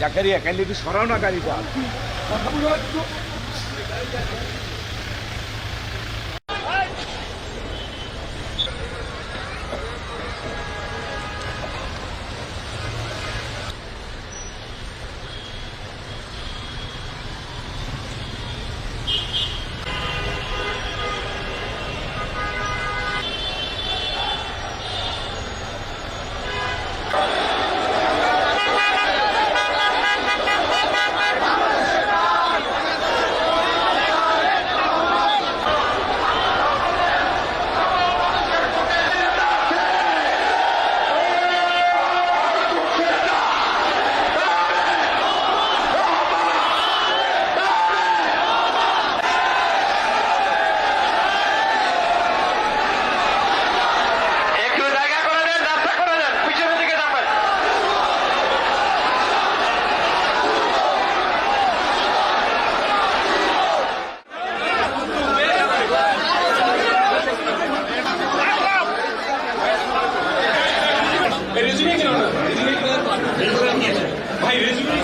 জাকারিয়া কাইলে একটু সরাও না গাড়িটা। কথা বলো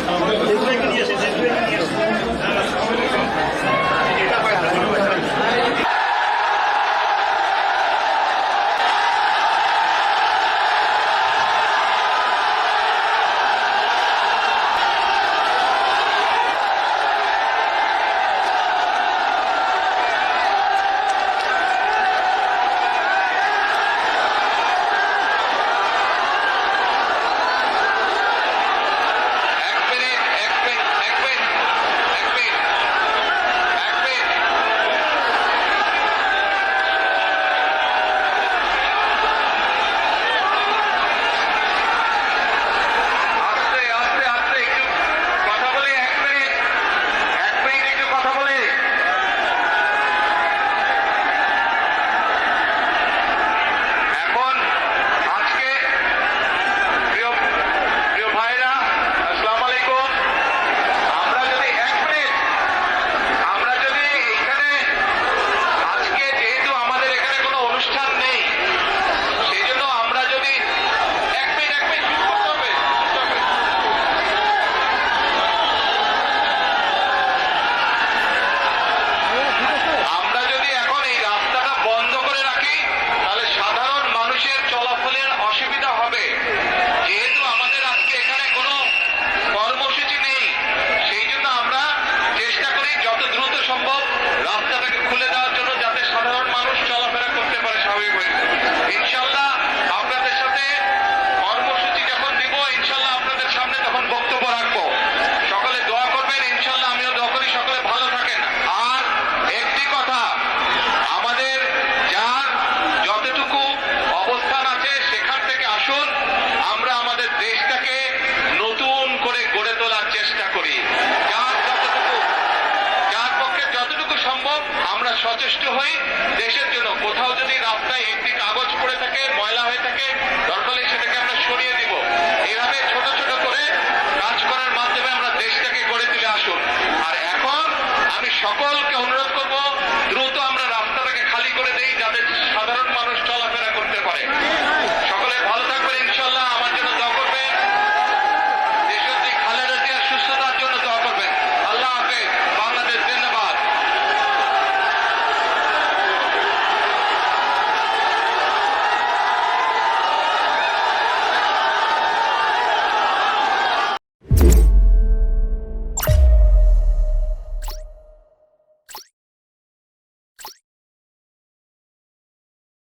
Amen. দেশের জন্য। কোথাও যদি রাস্তায় একটি কাগজ পড়ে থাকে, ময়লা হয়ে থাকে, দরকার সেটাকে আমরা সরিয়ে